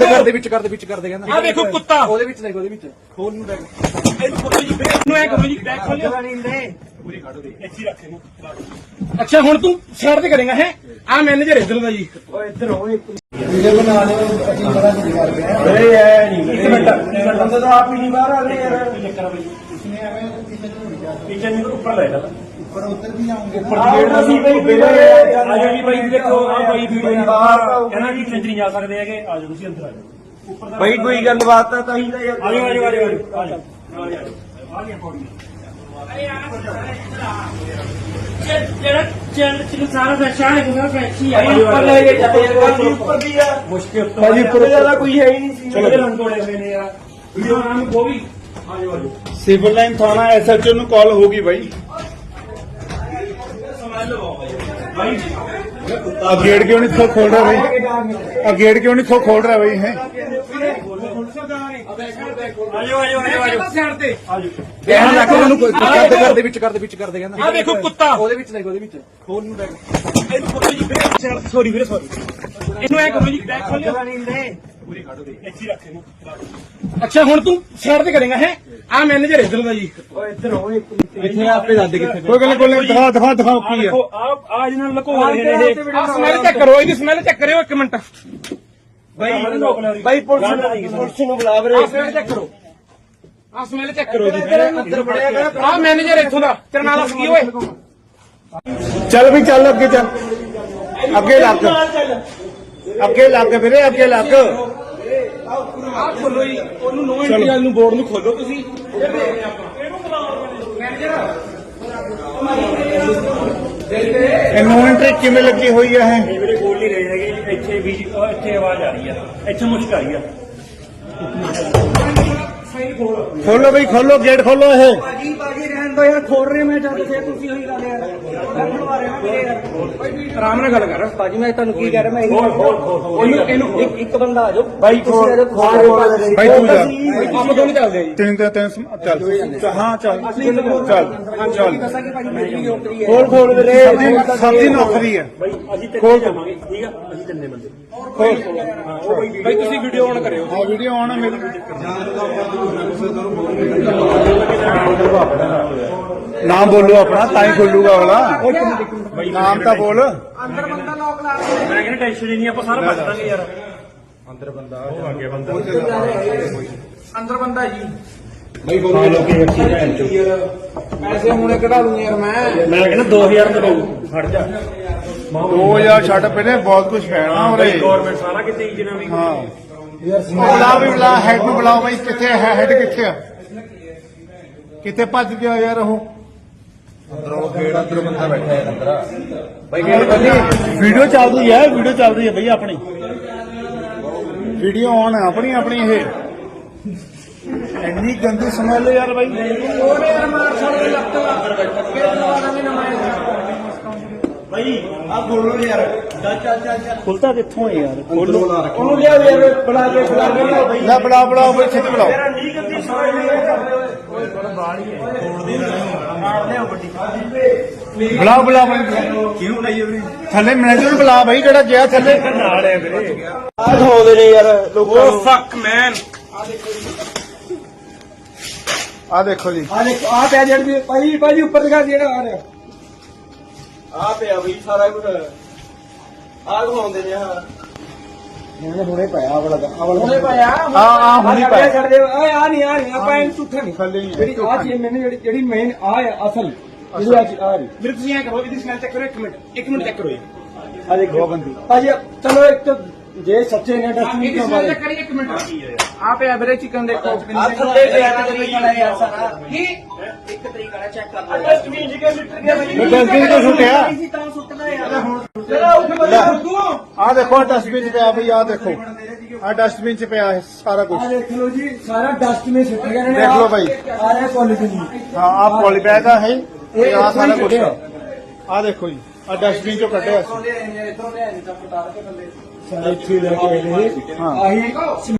ਕਰਦੇ ਕਰਦੇ ਵਿੱਚ ਕਰਦੇ ਵਿੱਚ ਕਰਦੇ ਕਹਿੰਦਾ। ਆ ਦੇਖੋ ਕੁੱਤਾ। ਉਹਦੇ ਵਿੱਚ ਲੈ ਉਹਦੇ ਵਿੱਚ। ਖੋਲ ਨੂੰ ਬੈਗ ਇਹਨੂੰ ਖੋਲੋ ਜੀ ਬੈਗ ਨੂੰ ਐ ਕਰੋ ਜੀ। ਬੈਗ ਖੋਲਿਓ ਪੂਰੀ ਕੱਢ ਦੇ ਇੱਥੇ ਹੀ ਰੱਖ ਇਹਨੂੰ। ਅੱਛਾ ਹੁਣ ਤੂੰ ਸਾਈਡ ਤੇ ਕਰੇਗਾ ਹੈ? ਆ ਮੈਨੇਜਰ ਇਧਰ ਦਾ ਜੀ। ਵੀਡੀਓ ਬਣਾ ਲਿਓ ਅਸੀਂ ਬੜਾ ਕੁਝ ਕਰਦੇ ਆ ਓਏ ਐ ਨਹੀਂ। ਇੱਕ ਮਿੰਟ ਬੰਦੇ ਤਾਂ ਆਪ ਹੀ ਨਹੀਂ ਬਾਹਰ ਆ ਗਏ ਯਾਰ। ਚੱਕਰ ਬਈ ਇਸਨੇ ਐਵੇਂ ਟੀਚਰ ਕਿਚਨ ਨੂੰ ਉੱਪਰ ਲੈ ਜਾ। ਉੱਪਰ ਉੱਤਰ ਵੀ ਜਾਉਂਗੇ ਆ ਅਸੀਂ ਬਈ ਵੀਡੀਓ ਆ ਜਾ ਬਾਈ ਦੇਖੋ ਆ ਬਾਈ ਵੀਡੀਓ ਦੀ ਬਾਹਰ ਕਹਿੰਦਾ ਕਿ ਨਹੀਂ ਜਾ ਸਕਦੇ ਹੈਗੇ ਆ ਜਾਓ ਤੁਸੀਂ ਅੰਦਰ ਆ ਜਾਓ। ਉੱਪਰ ਦਾ ਬਈ ਕੋਈ ਗੱਲਬਾਤ ਤਾਂ ਤਾਂ ਹੀ ਤਾਂ ਆ ਜਾਓ ਆ ਜਾਓ ਆ ਜਾਓ ਆ ਜਾਓ ਆ ਜਾਓ ਆ। ਗਿਆ ਪੌੜੀ ਜਿਹੜਾ ਚੈਨਲ ਚ ਸਾਰਾ ਫੈਸ਼ਨ ਹੈ ਕਿਉਂਕਿ ਫੈਸ਼ਨ ਹੈ ਉੱਪਰ ਲੈ ਕੇ ਜਾਂਦੇ ਯਾਰ ਉੱਪਰ ਦੀ ਆ। ਮੁਸ਼ਕਿਲ ਤੋਂ ਭਾਜੀ ਉੱਪਰ ਜ਼ਿਆਦਾ ਕੋਈ ਹੈ ਹੀ ਨਹੀਂ ਸੀ। ਚਲੋ ਤੋੜੇ ਹੋਏ ਨੇ ਯਾਰ ਵੀਡੀਓ ਨਾਮ ਉਹ ਵੀ ਆ ਜਾਓ ਆ ਜਾਓ ਸਿਵਲ ਲਾਈਨ ਥਾਣਾ ਐਸਐਚਓ ਨੂੰ ਕਾਲ ਹੋਗੀ ਬਾਈ। ਭਾਈ ਆ ਗੇਟ ਕਿਉਂ ਨਹੀਂ ਖੋ- ਖੋਲ ਰਿਹਾ ਬਾਈ? ਆ ਗੇਟ ਕਿਉਂ ਨਹੀਂ ਖੋ- ਖੋਲ ਰਿਹਾ ਬਾਈ ਹੈ ਆ ਜਾਓ ਆ ਜਾਓ ਆ ਜਾਓ ਆ ਜਾਓ ਸਾਈਡ ਤੇ ਆ ਜਾਓ ਕਹਿਣ ਲੱਗ ਉਹਨੂੰ ਕੋਈ- ਕਰਦੇ ਕਰਦੇ ਵਿੱਚ ਕਰਦੇ ਵਿੱਚ ਕਰਦੇ ਕਹਿੰਦਾ। ਆ ਦੇਖੋ ਕੁੱਤਾ। ਉਹਦੇ ਵਿੱਚ ਲੈ ਉਹਦੇ ਵਿੱਚ। ਖੋਲ ਨੂੰ ਬੈਗ ਇਹਨੂੰ ਖੋਲੋ ਜੀ ਬੈਗ ਸੌਰੀ ਵੀਰੇ ਸੌਰੀ ਇਹਨੂੰ ਐ ਕਰੋ ਜੀ ਬੈਗ ਖੋਲਿਓ। ਪੂਰੀ ਕੱਢ ਦੇ। ਇੱਥੇ ਰੱਖ ਇਹਨੂੰ। ਅੱਛਾ ਹੁਣ ਤੂੰ ਸਾਈਡ ਤੇ ਕਰੇਗਾ ਹੈ? ਆ ਮੈਨੇਜਰ ਇਧਰ ਦਾ ਜੀ ਇੱਥੇ ਆਪੇ ਦੱਸ ਦੇ ਕਿੱਥੇ ਕੋਈ ਗੱਲ ਕੋਈ ਦਿਖਾ ਦਿਖਾ ਦਿਖਾਓ ਕੀ ਆ। ਦੇਖੋ ਆ ਆ ਜਿਹਨਾਂ ਨੂੰ ਲੁਕੋ ਰਹੇ ਨੇ ਇਹ। ਆ ਸਮੈਲ ਚੈੱਕ ਕਰੋ ਇਹਦੀ ਸਮੈਲ ਚੈੱਕ ਕਰਿਓ ਇੱਕ ਮਿੰਟ। ਬਾਈ ਬਾਈ ਪੁਲਿਸ ਨੂੰ ਪੁਲਿਸ ਨੂੰ। ਬੁਲਾ ਵੀਰੇ। ਆ ਸਮੈਲ ਚੈੱਕ ਕਰੋ। ਆ ਸਮੈਲ ਚੈੱਕ ਕਰੋ ਜੀ। ਅੰਦਰ ਬੜਿਆ ਆ ਮੈਨੇਜਰ ਇੱਥੋਂ ਦਾ ਤੇਰਾ ਨਾਮ ਕੀ ਓਏ। ਚੱਲ ਵੀ ਚੱਲ ਅੱਗੇ ਚੱਲ। ਅੱਗੇ ਲੱਗ। ਅੱਗੇ ਲੱਗ ਵੀਰੇ ਅੱਗੇ ਲੱਗ। ਆ ਖੋਲੋ ਜੀ। ਉਹਨੂੰ ਨੋ ਇੰਡੀਆ ਨੂੰ ਬੋਰਡ ਨੂੰ ਖੋਲੋ ਤੁਸੀਂ। ਇਹ ਨੋ ਐਂਟਰੀ ਕਿਵੇਂ ਲੱਗੀ ਹੋਈ ਹੈ ਇਹ? ਵੀਰੇ ਬੋਲ ਨਹੀਂ ਰਹੇ ਹੈਗੇ। ਜੀ, ਇੱਥੇ ਵੀ ਇੱਥੇ ਆਵਾਜ਼ ਆ ਰਹੀ ਆ। ਇੱਥੇ ਮੁਸ਼ਕ ਆ ਰਹੀ ਆ। ਖੋਲੋ। ਬਈ ਖੋਲੋ ਗੇਟ ਖੋਲੋ ਇਹ। ਰਹਿਣ ਦੋ ਯਾਰ ਖੋਲ ਰਹੇ ਮੈਂ ਜਦ ਸੇ ਤੁਸੀਂ ਹੋਈ ਗੱਲ ਯਾਰ ਮੈਂ ਖੁਲਵਾ ਰਿਹਾ ਮੇਰੇ ਯਾਰ ਆਰਾਮ ਨਾਲ ਗੱਲ ਕਰ। ਭਾਜੀ ਮੈਂ ਤੁਹਾਨੂੰ ਕੀ ਕਹਿ ਰਿਹਾ ਮੈਂ ਖੋਲ ਖੋਲ ਖੋਲ ਖੋਲ। ਇਹਨੂੰ ਇਹਨੂੰ ਇੱਕ ਇੱਕ ਬੰਦਾ ਆ ਜਾਓ। ਬਾਈ ਖੋਲ ਰਹੇ ਬਾਈ ਤੂੰ ਜਾ। ਆਪਾਂ ਦੋਨੇ ਚੱਲਦੇ? ਆ ਜੀ ਤਿੰਨ ਤਿੰਨ ਚੱਲ। ਚੱਲ, ਹਾਂ ਚੱਲ। ਚੱਲ। ਚੱਲ। ਦੱਸਾਂ ਕਿ ਭਾਜੀ ਮੇਰੀ ਨੌਕਰੀ ਹੈ। ਖੋਲ ਖੋਲ। ਵੀਰੇ ਦੀ ਨੌਕਰੀ ਹੈ। ਬਾਈ ਅਸੀਂ ਤਿੰਨੇ ਜਾਵਾਂਗੇ ਠੀਕ ਆ? ਅਸੀਂ ਤਿੰਨੇ ਬੰਦੇ। ਖੋਲ। ਹਾਂ ਉਹ ਬਾਈ ਤੁਸੀਂ ਵੀਡੀਓ ਆਨ ਕਰਿਓ। ਹਾਂ ਵੀਡੀਓ ਆਨ ਹੈ ਮੇਰੀ। ਨਾਮ ਬੋਲੋ ਆਪਣਾ ਤਾਂ ਹੀ ਖੋਲੂਗਾ ਅਗਲਾ। ਨਾਮ ਤਾਂ ਬੋਲ। ਅੰਦਰ ਬੰਦਾ ਲੋਕ ਲਾ ਮੈਂ ਕਹਿੰਦਾ ਟੈਨਸ਼ਨ ਹੀ ਨਹੀਂ ਆਪਾਂ ਸਾਰਾ ਭੱਜ ਦਾਂਗੇ ਯਾਰ। ਅੰਦਰ ਬੰਦਾ ਜੀ। ਹਾਂ ਲੋਕੀ ਰੱਖੀ ਭੈਣ ਚੋ। ਪੈਸੇ ਹੁਣੇ ਕਢਾ ਲੂੰ ਯਾਰ ਮੈਂ। ਮੈਂ ਕਹਿੰਦਾ 2000 ਰੁਪਏ ਫੜ ਜਾ। 2000 ਛੱਡ ਪਹਿਲੇ ਬਹੁਤ ਕੁਝ ਫੈਣਾ ਉਰੇ। ਗਵਰਨਮੈਂਟ ਸਾਰਾ ਕਿਤੇ ਹੀ ਜਿਨਾ ਵੀ। ਹਾਂ। ਬੁਲਾ ਵੀ ਬੁਲਾ ਹੈਡ ਨੂੰ ਬੁਲਾਓ ਬਈ ਕਿੱਥੇ ਹੈ? ਹੈਡ ਕਿੱਥੇ ਆ? ਕਿੱਥੇ ਭੱਜ ਗਿਆ ਯਾਰ ਉਹ ਵੀਡੀਓ ਚੱਲਦੀ ਹੈ ਵੀਡੀਓ ਚੱਲਦੀ ਹੈ ਬਈ ਆਪਣੀ। ਵੀਡੀਓ ਆਨ ਹੈ ਆਪਣੀ ਆਪਣੀ ਇਹ। ਇੰਨੀ ਗੰਦੀ ਸਮੈਲ ਯਾਰ ਬਾਈ। ਉਹਨੇ ਯਾਰ ਮਾਰ ਛੱਡ ਦੇ ਲੱਤ ਫਿਰ ਦਵਾ ਦਾਂਗੇ ਨਾ ਮੈਂ ਖੁੱਲਦਾ ਕਿੱਥੋਂ ਹੈ ਯਾਰ? ਖੋਲੋ ਉਹਨੂੰ ਲਿਆਓ ਯਾਰ ਬੁਲਾ ਕੇ ਬੁਲਾ ਕੇ ਭਾਈ ਲੈ ਬੁਲਾ ਬੁਲਾਓ ਬਈ ਛੇਤੀ ਬੁਲਾਓ ਗੰਦੀ ਬੁਲਾਓ ਬਈ। ਕਿਉਂ ਨਹੀਂ ਵੀਰੇ ਥੱਲੇ ਮੈਨੇਜਰ ਨੂੰ ਬੁਲਾ ਬਈ ਜਿਹੜਾ ਗਿਆ ਥੱਲੇ। ਨਾਲ ਹੈ ਵੀਰੇ। ਆ ਦਿਖਾਉਂਦੇ ਨੇ ਯਾਰ ਲੋਕਾਂ ਓ ਨੂੰ। ਫੱਕ ਮੈਨ ਆ ਦੇਖੋ ਜੀ। ਆ ਦੇਖੋ ਆ ਪਿਆ ਜੜ ਵੀ ਭਾਈ ਭਾਜੀ ਉੱਪਰ ਦਿਖਾ ਜਿਹੜਾ ਆ ਰਿਹਾ। ਆ ਪਿਆ ਬਈ ਸਾਰਾ ਕੁਝ। ਆ ਦਿਖਾਉਂਦੇ ਨੇ ਹਾਂ ਇਹਨੇ ਹੁਣੇ ਪਾਇਆ ਆ ਵਾਲਾ ਆ ਵਾਲਾ ਉਹਨੇ ਪਾਇਆ? ਆ ਆ ਹੁਣੀ ਆ ਪਾ ਛੱਡ ਦੇ। ਓਏ ਆ ਨਹੀਂ ਆ ਨਹੀਂ ਆਪਾਂ ਇਹਨੂੰ ਝੂਠਾ ਨਹੀਂ। ਥੱਲੇ ਹੀ। ਜਿਹੜੀ ਆ ਚੀਜ਼ ਮੈਨੂੰ ਜਿਹੜੀ ਜਿਹੜੀ ਮੇਨ ਆ ਹੈ ਅਸਲ। ਜਿਹੜੀ ਆ ਚੀਜ਼ ਆ ਰਹੀ ਮੇਰੇ ਤੁਸੀਂ ਐ ਕਰੋ ਇਹਦੀ ਸਮੈਲ ਚੈੱਕ ਕਰੋ ਇੱਕ ਮਿੰਟ। ਇੱਕ ਮਿੰਟ ਚੈੱਕ ਕਰੋ ਇਹ। ਆ ਦੇਖੋ। ਬੰਦੀ ਭਾਜੀ ਚਲੋ ਇੱਕ ਤਾਂ ਜੇ ਸੱਚੇ ਨੇ ਡਸਟਬਿਨ ਕਿਉਂ ਬਾਰੇ ਚੈੱਕ ਕਰੀ ਇੱਕ ਮਿੰਟ। ਆ ਪਿਆ ਵੀਰੇ ਚਿਕਨ ਦੇਖੋ। ਆ ਥੱਲੇ ਪਿਆ ਤਰੀਕਾ ਹੈ ਯਾਰ ਸਾਰਾ ਕੀ? ਇੱਕ ਤਰੀਕਾ ਚੈੱਕ ਕਰ ਲਓ ਡਸਟਬਿਨ ਜਿਗੇ ਲਿਟਰ ਗਿਆ ਭਾਜੀ ਇਹ ਡਸਟਬਿਨ ਤੋਂ ਸੁੱਟਿਆ ਤਾਂ ਬੰਦਾ ਤੂੰ ਆ ਦੇਖੋ ਡਸਟਬਿਨ ਚ ਪਿਆ ਬਈ ਆ ਦੇਖੋ। ਆ ਡਸਟਬਿਨ ਚ ਪਿਆ ਇਹ ਸਾਰਾ ਕੁਝ ਆ ਦੇਖ ਲਓ ਜੀ ਸਾਰਾ ਡਸਟ ਮੇ ਸਿੱਟ ਗਏ ਨੇ ਦੇਖ ਲਓ ਭਾਈ। ਆ ਰਿਹਾ ਕੁਆਲਿਟੀ ਹਾਂ ਆ ਪੋਲੀ ਬੈਗ ਆ ਹੈ ਇਹ ਆ ਸਾਰਾ ਕੁਝ। ਆ। ਦੇਖੋ ਜੀ ਆ ਡਸਟਬਿਨ ਚੋਂ ਕੱਢਿਆ ਸੀ। ਸਾਰੇ ਇੱਥੇ ਲੈ ਕੇ ਆਏ ਨੇ। ਹਾਂ ਆਹੀ